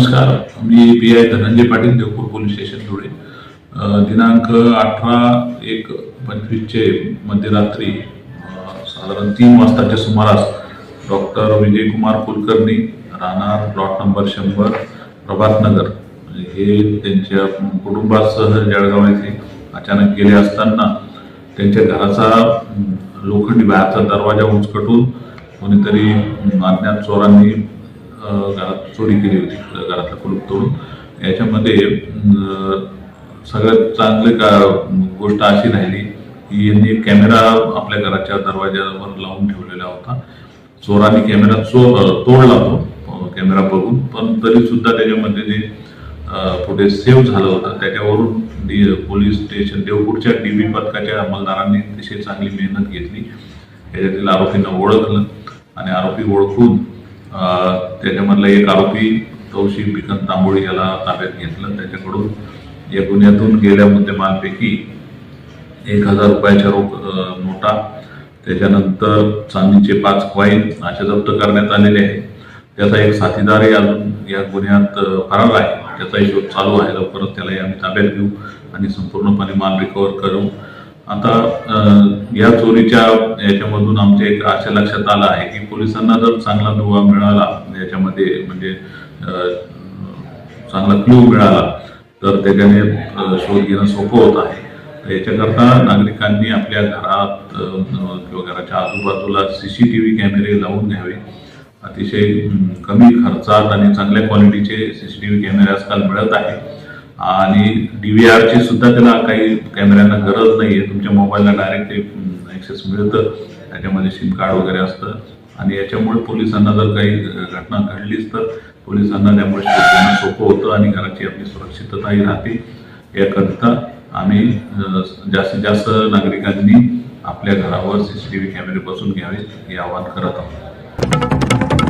नमस्कार. मी P I Dhananjay Patil Deopur police station Dhule. दिनांक अठरा एक पंचवीसचे मध्यरात्री साधारण तीन वाजताच्या सुमारास डॉक्टर विजयकुमार कुलकर्णी राहणार प्लॉट नंबर शंभर प्रभातनगर म्हणजे हे त्यांच्या कुटुंबासह जळगाव येथे अचानक गेले असताना त्यांच्या घराचा लोखंडी बाहेरचा दरवाजा उचकटून कोणीतरी अज्ञात चोरांनी घरात चोरी केली होती घरातलं कुलूप तोडून. याच्यामध्ये सगळ्यात चांगली का गोष्ट अशी राहिली की यांनी कॅमेरा आपल्या घराच्या दरवाज्यावर लावून ठेवलेला होता. चोरांनी कॅमेरा चो तोडला तो कॅमेरा बघून. पण तरी सुद्धा त्याच्यामध्ये जे फुटेज सेव्ह झालं होतं त्याच्यावरून डी पोलीस स्टेशन देवपूरच्या डी बी पथकाच्या अंमलदारांनी अतिशय चांगली मेहनत घेतली. याच्यातील आरोपींना ओळखलं आणि आरोपी ओळखून त्याच्यामधला एक आरोपी तौशी पिकन तांबोळी याला ताब्यात घेतलं. त्याच्याकडून या गुन्ह्यातून गेल्या मुद्देमालपैकी एक हजार रुपयाच्या रोख नोटा त्याच्यानंतर चांदीचे पाच कॉईन असे जप्त करण्यात आलेले आहे त्याचा एक साथीदारही अजून या गुन्ह्यात फरार आहे. त्याचाही शोध चालू आहे. लवकरच त्यालाही आम्ही ताब्यात घेऊ आणि संपूर्णपणे माल रिकवर करू. आता या चोरीच्या याच्यामधून आमच्या एक अशा लक्षात आला आहे की पोलिसांना जर चांगला दुवा मिळाला याच्यामध्ये म्हणजे चांगला क्ल्यू मिळाला तर त्याच्याने शोध घेणं सोपं होत आहे. तर याच्याकरता नागरिकांनी आपल्या घरात किंवा घराच्या आजूबाजूला सी सी टी व्ही कॅमेरे लावून घ्यावे. अतिशय कमी खर्चात आणि चांगल्या क्वालिटीचे सी सी टी व्ही कॅमेरे आजकाल मिळत आहे आणि डी व्ही आरची सुद्धा त्याला काही कॅमेऱ्यांना गरज नाही आहे तुमच्या मोबाईलला डायरेक्ट ते ॲक्सेस मिळतं. त्याच्यामध्ये सिम कार्ड वगैरे असतं. आणि याच्यामुळे पोलिसांना जर काही घटना घडलीच तर पोलिसांना त्यामुळे सोपं होतं आणि घराची आपली सुरक्षितताही राहते. याकरिता आम्ही जास्तीत जास्त नागरिकांनी आपल्या घरावर सी सी टी व्ही कॅमेरे बसून घ्यावे हे आवाहन करत आहोत.